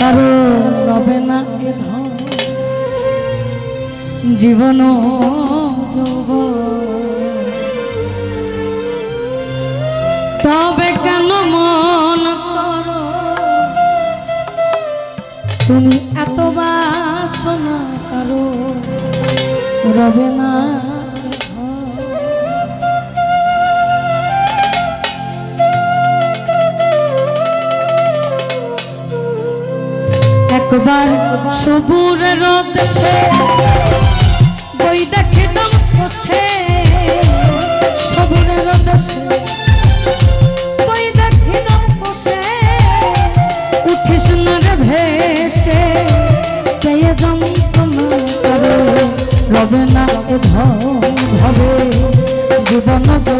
কারও রবে না এ ধন। জীবন যৌব তবে কেন মন করো? তুমি এত বাসনা করো, রবে না একবার সবুরের দেশে বই দেখিতাম বসে। সবুরের দেশে বই দেখিতাম বসে। উঠিস না ভেসে করো রবে না জীবন যৌব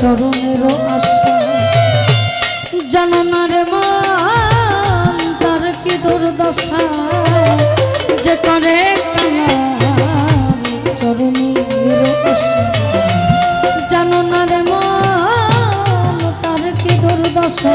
চরণের আশা। জানো না রে মা, তার কি দুর্দশা? যে করে চরণের আশা। জানো না রে মা, তার কি দুর্দশা?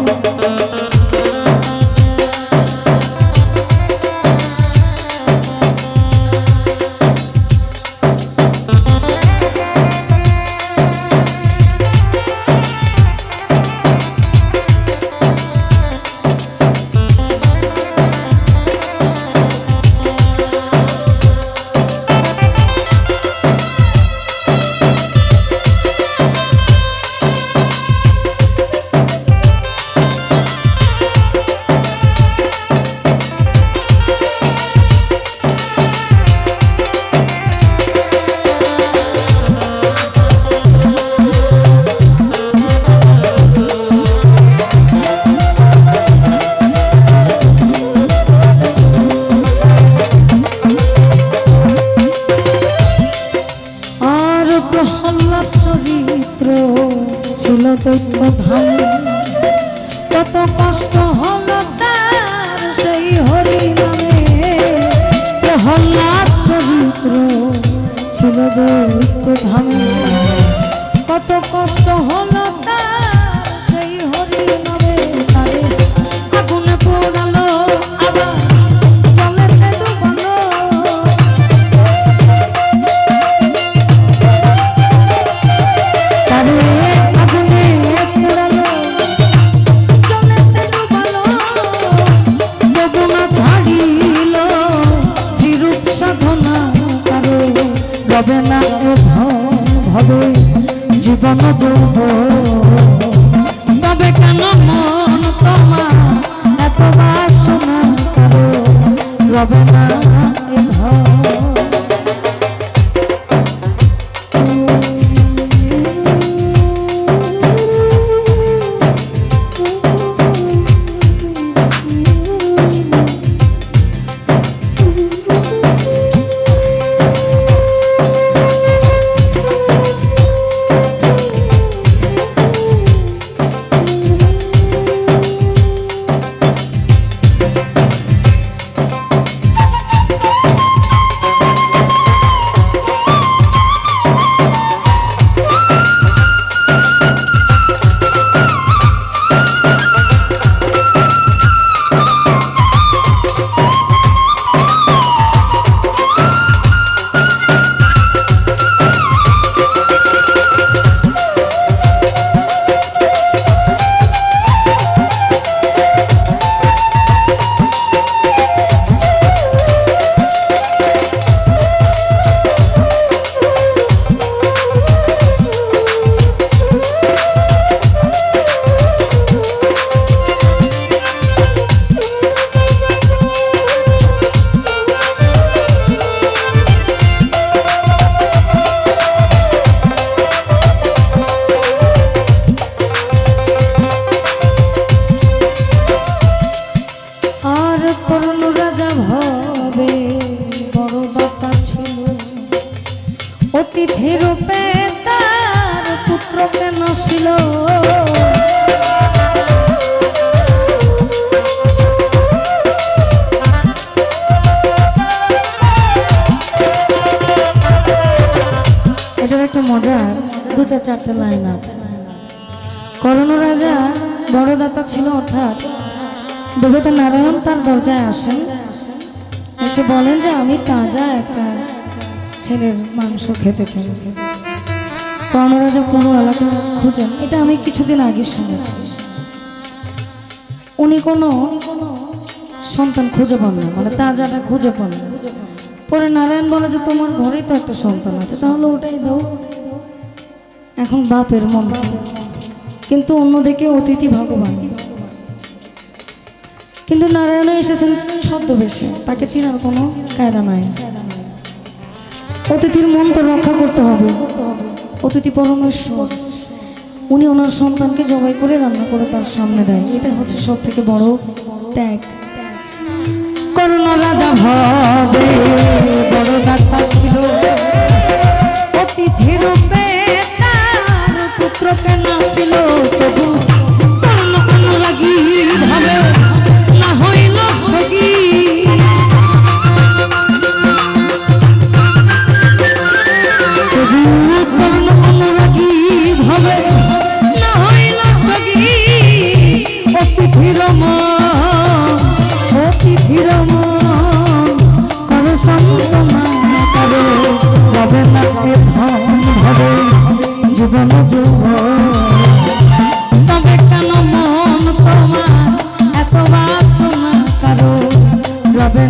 ছিল রবে না ভাবে জীবন যৌব তবে কেন মন তোমার এত বাসনা রবে না? চারটে লাইন আছে করণ রাজা বড় দাতা ছিল, অর্থাৎ দেবতা নারায়ণ তার দরজায় আসেন। এসে বলেন যে, আমি তাজা একটা ছেলের মাংস খেতে চাই। কর্ণরাজা পুরো এলাকা খুঁজেন। এটা আমি কিছুদিন আগে শুনেছি। উনি কোনো সন্তান খুঁজে পান না মানে তাজাটা খুঁজে পান না। পরে নারায়ণ বলে যে, তোমার ঘরেই তো একটা সন্তান আছে, তাহলে ওটাই দাও। এখন বাপের মন। কিন্তু অন্যদিকে অতিথি ভগবান। কিন্তু নারায়ণ এসেছেন ছদ্মবেশে। তাকে চেনার কোনো কায়দা নাই। অতিথির মন তো রক্ষা করতে হবে। অতিথি পরমেশ্বর। উনি ওনার সন্তানকে জবাই করে রান্না করে তার সামনে দেয়। এটা হচ্ছে সব থেকে বড় ত্যাগ। করোনা রাজা ভবে। অতিথির অতিথির কর সন্তনা করো? রবে না এ ধন ভবে জীবন যুব তবে কেন মন তোমার এত বাসনা করো? রবে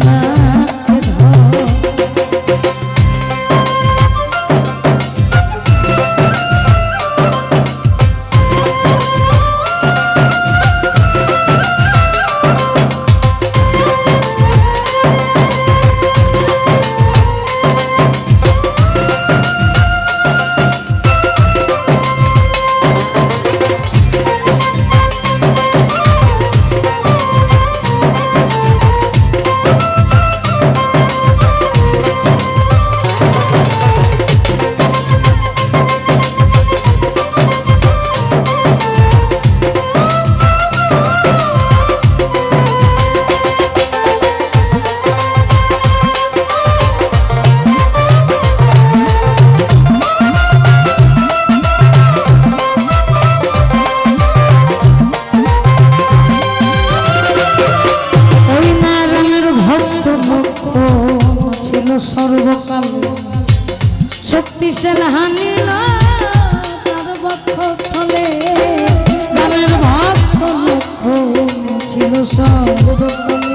সর্বকালে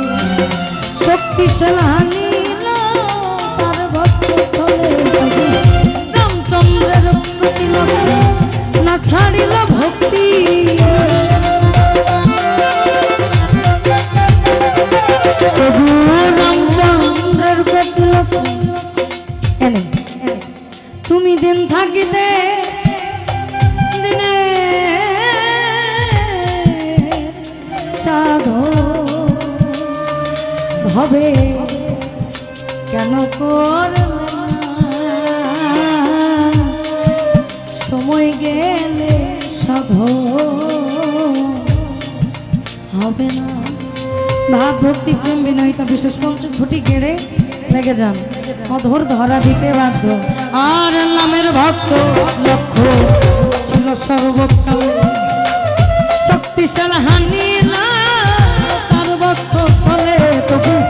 শক্তিশাল তার বক্ষস্থলে রামচন্দ্রের প্রতিলোভে না ছাড়িল ভক্তি প্রভু রামচন্দ্রের এনে তুমি দিন থাকিতে সময় গেলে সাধ না। ভাব, ভক্তি, প্রেম, বিনয়িতা, বিশেষ পঞ্চম ফুটি গেড়ে লেগে যান। অধর ধরা দিতে বাধ্য। আর নামের ভক্ত লক্ষ্য ছিল সর্বকাল শক্তিশাল হানিল তার ভক্ত ফলে তবু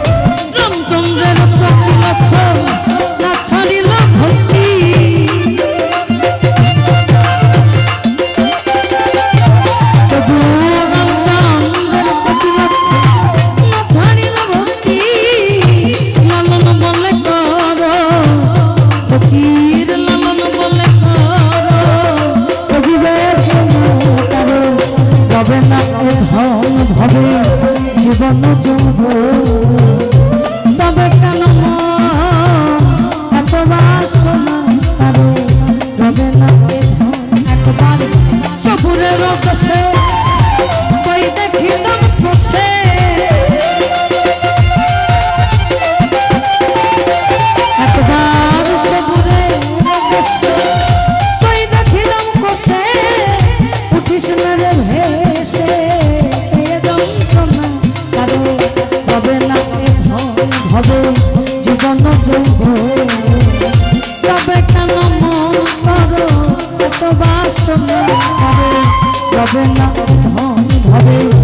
হয় ভাবে জীবন যৌব তবে কেন এত বাসনা করে রবে না একবার সবুরের দোষে কই দেখিলাম ফসে একবার সবুরের দোষে বাসনা